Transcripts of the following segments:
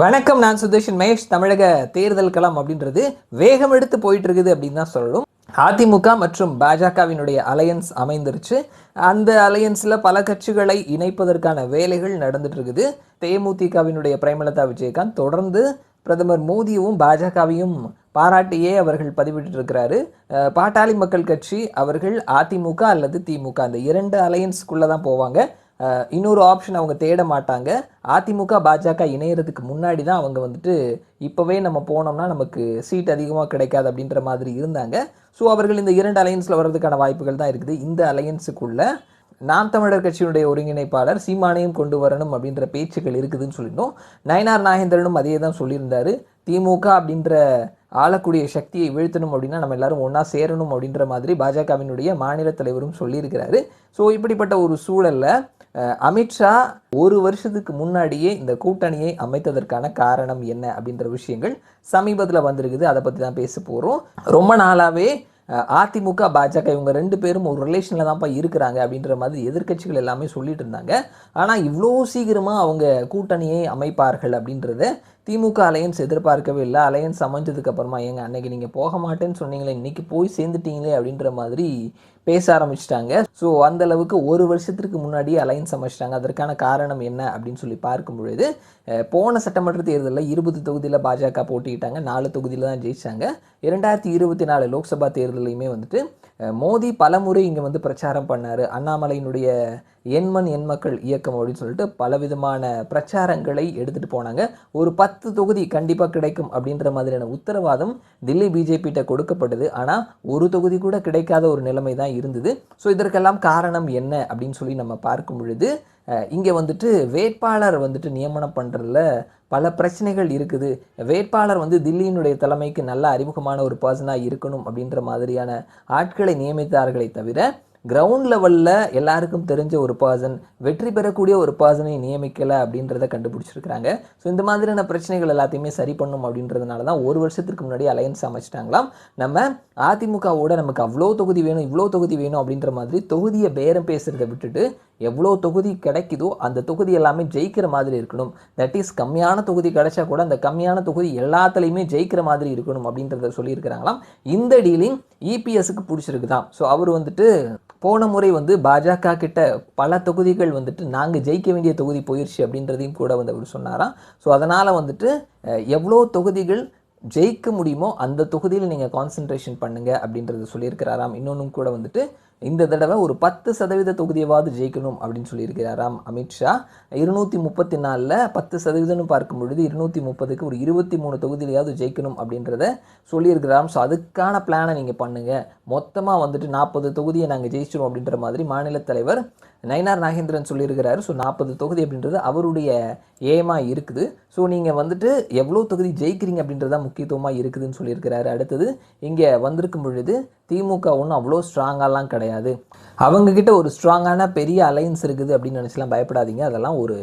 வணக்கம் நான் சுதேஷன் மகேஷ். தமிழக தேர்தல் களம் அப்படின்றது வேகம் எடுத்து போயிட்டு இருக்குது அப்படின்னு தான் சொல்லணும். அதிமுக மற்றும் பாஜகவினுடைய அலையன்ஸ் அமைந்துருச்சு. அந்த அலையன்ஸில் பல கட்சிகளை இணைப்பதற்கான வேலைகள் நடந்துட்டு இருக்குது தேமுதிகவினுடைய பிரேமலதா விஜயகாந்த் தொடர்ந்து பிரதமர் மோடியும் பாஜகவையும் பாராட்டியே அவர்கள் பதிவிட்டு இருக்கிறாரு பாட்டாளி மக்கள் கட்சி அவர்கள் அதிமுக அல்லது திமுக. அந்த இரண்டு அலையன்ஸ்குள்ளே தான் போவாங்க. இன்னொரு ஆப்ஷன் அவங்க தேட மாட்டாங்க. அதிமுக பாஜக இணையறதுக்கு முன்னாடி தான் அவங்க வந்துட்டு இப்போவே நம்ம போனோம்னா நமக்கு சீட் அதிகமாக கிடைக்காது அப்படின்ற மாதிரி இருந்தாங்க. ஸோ அவர்கள் இந்த இரண்டு அலையன்ஸில் வர்றதுக்கான வாய்ப்புகள் தான் இருக்குது. இந்த அலையன்ஸுக்குள்ள நாம் தமிழர் கட்சியினுடைய ஒருங்கிணைப்பாளர் சீமானையும் கொண்டு வரணும் அப்படின்ற பேச்சுக்கள் இருக்குதுன்னு சொல்லியிருந்தோம். நயனார் நாகேந்திரனும் அதே தான் சொல்லியிருந்தார். திமுக அப்படின்ற ஆளக்கூடிய சக்தியை வீழ்த்தணும் அப்படின்னா நம்ம எல்லாரும் ஒன்றா சேரணும் அப்படின்ற மாதிரி பாஜகவினுடைய மாநில தலைவரும் சொல்லியிருக்கிறாரு. ஸோ இப்படிப்பட்ட ஒரு சூழல்ல அமித்ஷா ஒரு வருஷத்துக்கு முன்னாடியே இந்த கூட்டணியை அமைத்ததற்கான காரணம் என்ன அப்படின்ற விஷயங்கள் சமீபத்தில் வந்திருக்குது. அதை பற்றி தான் பேச போகிறோம் ரொம்ப நாளாகவே அதிமுக பாஜக இவங்க ரெண்டு பேரும் ஒரு ரிலேஷனில் தான்ப்பா இருக்கிறாங்க அப்படின்ற மாதிரி எதிர்க்கட்சிகள் எல்லாமே சொல்லிட்டு இருந்தாங்க. ஆனால் இவ்வளோ சீக்கிரமாக அவங்க கூட்டணியை அமைப்பார்கள் அப்படின்றத திமுக அலையன்ஸ் எதிர்பார்க்கவே இல்லை. அலையன்ஸ் அமைஞ்சதுக்கு அப்புறமா ஏங்க அன்னைக்கு நீங்கள் போக மாட்டேன்னு சொன்னீங்களே இன்னைக்கு போய் சேர்ந்துட்டீங்களே அப்படின்ற மாதிரி பேச ஆரம்பிச்சிட்டாங்க. ஸோ அந்த அளவுக்கு ஒரு வருஷத்திற்கு முன்னாடியே அலையன்ஸ் அமைச்சிட்டாங்க. அதற்கான காரணம் என்ன அப்படின்னு சொல்லி பார்க்கும் பொழுது போன சட்டமன்ற தேர்தலில் இருபது தொகுதியில் பாஜக போட்டிக்கிட்டாங்க நாலு தொகுதியில் தான் ஜெயிச்சாங்க. இரண்டாயிரத்தி இருபத்தி நாலு லோக்சபா தேர்தல் தேர்தல்லையுமே வந்துட்டு மோடி பலமுறை இங்கே வந்து பிரச்சாரம் பண்ணார். அண்ணாமலையினுடைய எண்மண் எண்மக்கள் இயக்கம் அப்படின்னு சொல்லிட்டு பலவிதமான பிரச்சாரங்களை எடுத்துகிட்டு போனாங்க. ஒரு பத்து தொகுதி கண்டிப்பாக கிடைக்கும் அப்படின்ற மாதிரியான உத்தரவாதம் தில்லி பிஜேபிகிட்ட கொடுக்கப்பட்டது. ஆனால் ஒரு தொகுதி கூட கிடைக்காத ஒரு நிலைமை தான் இருந்தது. ஸோ இதற்கெல்லாம் காரணம் என்ன அப்படின்னு சொல்லி நம்ம பார்க்கும் பொழுது இங்கே வந்துட்டு வேட்பாளர் வந்துட்டு நியமனம் பண்ணுறதுல பல பிரச்சனைகள் இருக்குது. வேட்பாளர் வந்து தில்லியினுடைய தலைமைக்கு நல்ல அறிமுகமான ஒரு பர்சனாக இருக்கணும் அப்படின்ற மாதிரியான ஆட்களை நியமித்தார்களே தவிர கிரவுண்ட் லெவலில் எல்லாருக்கும் தெரிஞ்ச ஒரு பர்சன் வெற்றி பெறக்கூடிய ஒரு பர்சனை நியமிக்கலை அப்படின்றத கண்டுபிடிச்சிருக்கிறாங்க. ஸோ இந்த மாதிரியான பிரச்சனைகள் எல்லாத்தையுமே சரி பண்ணும் அப்படின்றதுனால தான் ஒரு வருஷத்துக்கு முன்னாடி அலையன்ஸ் அமைச்சிட்டாங்களாம். நம்ம அதிமுகவோட நமக்கு அவ்வளோ தொகுதி வேணும் இவ்வளோ தொகுதி வேணும் அப்படின்ற மாதிரி தொகுதியை பேரம் பேசுகிறத விட்டுட்டு எவ்வளோ தொகுதி கிடைக்குதோ அந்த தொகுதி எல்லாமே ஜெயிக்கிற மாதிரி இருக்கணும். தட் இஸ் கம்மியான தொகுதி கிடைச்சா கூட அந்த கம்மியான தொகுதி எல்லாத்துலேயுமே ஜெயிக்கிற மாதிரி இருக்கணும் அப்படின்றத சொல்லியிருக்கிறாங்களாம். இந்த டீலிங் இபிஎஸ்க்கு பிடிச்சிருக்கு தான் ஸோ அவர் வந்துட்டு போன முறை வந்து பாஜக கிட்ட பல தொகுதிகள் வந்துட்டு நாங்கள் ஜெயிக்க வேண்டிய தொகுதி போயிடுச்சு அப்படின்றதையும் கூட வந்து அவர் சொன்னாராம். ஸோ அதனால் வந்துட்டு எவ்வளோ தொகுதிகள் ஜெயிக்க முடியுமோ அந்த தொகுதியில் நீங்கள் கான்சென்ட்ரேஷன் பண்ணுங்க அப்படின்றத சொல்லியிருக்கிறாராம். இன்னொன்றும் கூட வந்துட்டு இந்த தடவை ஒரு பத்து சதவீத தொகுதியவாவது ஜெயிக்கணும் அப்படின்னு சொல்லியிருக்கிறாராம் அமித்ஷா இருநூற்றி முப்பத்தி நாலில் பத்து சதவீதம்னு பார்க்கும் பொழுது இருநூற்றி முப்பதுக்கு ஒரு இருபத்தி மூணு தொகுதியிலையாவது ஜெயிக்கணும் அப்படின்றத சொல்லியிருக்கிறாராம். ஸோ அதுக்கான பிளானை நீங்கள் பண்ணுங்கள் மொத்தமாக வந்துட்டு நாற்பது தொகுதியை நாங்கள் ஜெயிச்சிடும் அப்படின்ற மாதிரி மாநில தலைவர் நயினார் நாகேந்திரன் சொல்லியிருக்கிறாரு. ஸோ நாற்பது தொகுதி அப்படின்றது அவருடைய ஏமா இருக்குது. ஸோ நீங்கள் வந்துட்டு எவ்வளோ தொகுதி ஜெயிக்கிறீங்க அப்படின்றத முக்கியத்துவமாக இருக்குதுன்னு சொல்லியிருக்கிறாரு. அடுத்தது இங்கே வந்திருக்கும் பொழுது திமுக ஒன்றும் அவ்வளோ ஸ்ட்ராங்காலாம் கிடையாது. அவங்கக்கிட்ட ஒரு ஸ்ட்ராங்கான பெரிய அலையன்ஸ் இருக்குது அப்படின்னு நினச்சிலாம் பயப்படாதீங்க. அதெல்லாம் ஒரு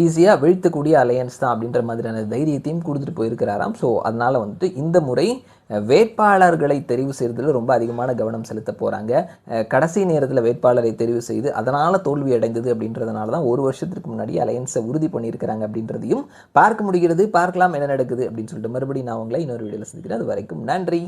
ஈஸியாக வீழ்த்தக்கூடிய அலையன்ஸ் தான் அப்படின்ற மாதிரியான தைரியத்தையும் கொடுத்துட்டு போயிருக்கிறாராம். ஸோ அதனால் வந்துட்டு இந்த முறை வேட்பாளர்களை தெரிவு செய்கிறதுல ரொம்ப அதிகமான கவனம் செலுத்த போகிறாங்க கடைசி நேரத்தில் வேட்பாளரை தெரிவு செய்து அதனால் தோல்வி அடைந்தது அப்படின்றதுனால தான் ஒரு வருஷத்துக்கு முன்னாடி அலையன்ஸை உறுதி பண்ணியிருக்கிறாங்க அப்படின்றதையும் பார்க்க முடிகிறது. பார்க்கலாம் என்ன நடக்குது அப்படின்னு சொல்லிட்டு மறுபடியும் நான் உங்களை இன்னொரு வீடியோவில் சந்திக்கிறேன். அது வரைக்கும் நன்றி.